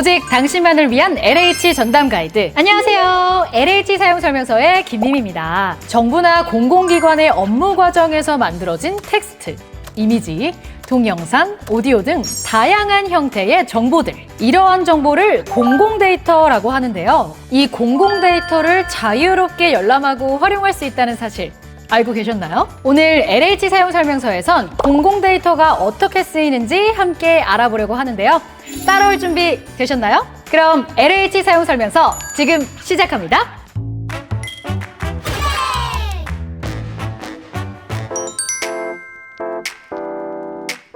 오직 당신만을 위한 LH 전담 가이드. 안녕하세요. LH 사용 설명서의 김림입니다. 정부나 공공기관의 업무 과정에서 만들어진 텍스트, 이미지, 동영상, 오디오 등 다양한 형태의 정보들. 이러한 정보를 공공 데이터라고 하는데요. 이 공공 데이터를 자유롭게 열람하고 활용할 수 있다는 사실 알고 계셨나요? 오늘 LH 사용 설명서에선 공공 데이터가 어떻게 쓰이는지 함께 알아보려고 하는데요. 따라올 준비 되셨나요? 그럼 LH 사용 설명서 지금 시작합니다.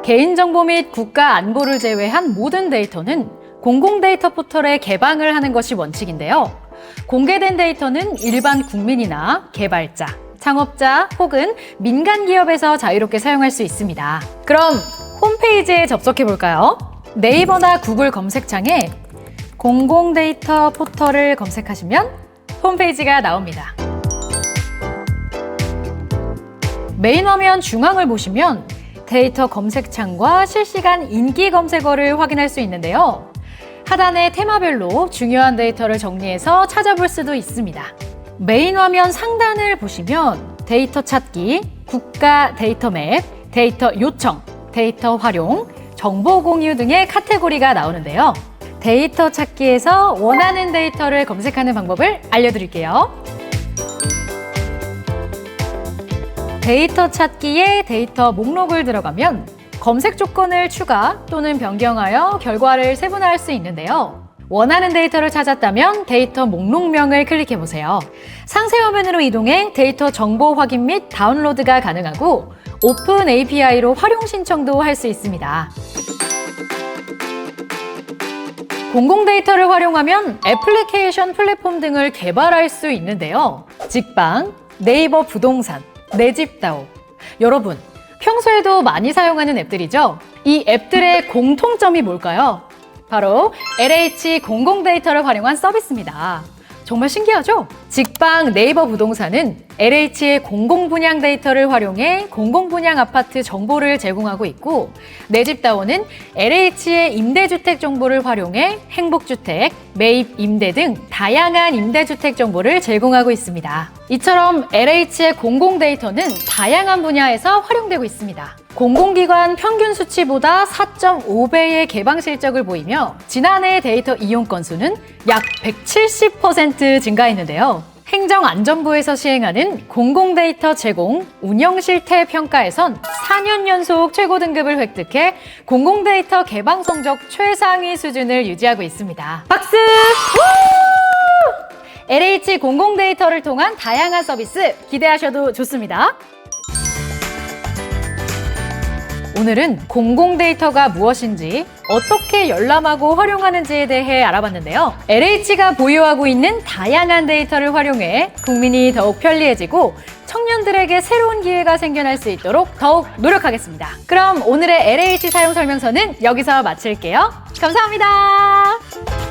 개인정보 및 국가 안보를 제외한 모든 데이터는 공공 데이터 포털에 개방을 하는 것이 원칙인데요. 공개된 데이터는 일반 국민이나 개발자, 창업자 혹은 민간 기업에서 자유롭게 사용할 수 있습니다. 그럼 홈페이지에 접속해 볼까요? 네이버나 구글 검색창에 공공 데이터 포털을 검색하시면 홈페이지가 나옵니다. 메인 화면 중앙을 보시면 데이터 검색창과 실시간 인기 검색어를 확인할 수 있는데요. 하단의 테마별로 중요한 데이터를 정리해서 찾아볼 수도 있습니다. 메인 화면 상단을 보시면 데이터 찾기, 국가 데이터 맵, 데이터 요청, 데이터 활용, 정보 공유 등의 카테고리가 나오는데요. 데이터 찾기에서 원하는 데이터를 검색하는 방법을 알려드릴게요. 데이터 찾기에 데이터 목록을 들어가면 검색 조건을 추가 또는 변경하여 결과를 세분화할 수 있는데요. 원하는 데이터를 찾았다면 데이터 목록명을 클릭해 보세요. 상세 화면으로 이동해 데이터 정보 확인 및 다운로드가 가능하고 오픈 API로 활용 신청도 할 수 있습니다. 공공 데이터를 활용하면 애플리케이션 플랫폼 등을 개발할 수 있는데요. 직방, 네이버 부동산, 내집다오. 여러분, 평소에도 많이 사용하는 앱들이죠? 이 앱들의 공통점이 뭘까요? 바로 LH 공공 데이터를 활용한 서비스입니다. 정말 신기하죠? 직방 네이버 부동산은 LH의 공공 분양 데이터를 활용해 공공 분양 아파트 정보를 제공하고 있고 내집다원은 LH의 임대주택 정보를 활용해 행복주택, 매입 임대 등 다양한 임대주택 정보를 제공하고 있습니다. 이처럼 LH의 공공 데이터는 다양한 분야에서 활용되고 있습니다. 공공기관 평균 수치보다 4.5배의 개방 실적을 보이며 지난해 데이터 이용 건수는 약 170% 증가했는데요. 행정안전부에서 시행하는 공공데이터 제공 운영 실태 평가에선 4년 연속 최고 등급을 획득해 공공데이터 개방 성적 최상위 수준을 유지하고 있습니다. 박수! 우! LH 공공데이터를 통한 다양한 서비스 기대하셔도 좋습니다. 오늘은 공공 데이터가 무엇인지 어떻게 열람하고 활용하는지에 대해 알아봤는데요. LH가 보유하고 있는 다양한 데이터를 활용해 국민이 더욱 편리해지고 청년들에게 새로운 기회가 생겨날 수 있도록 더욱 노력하겠습니다. 그럼 오늘의 LH 사용 설명서는 여기서 마칠게요. 감사합니다.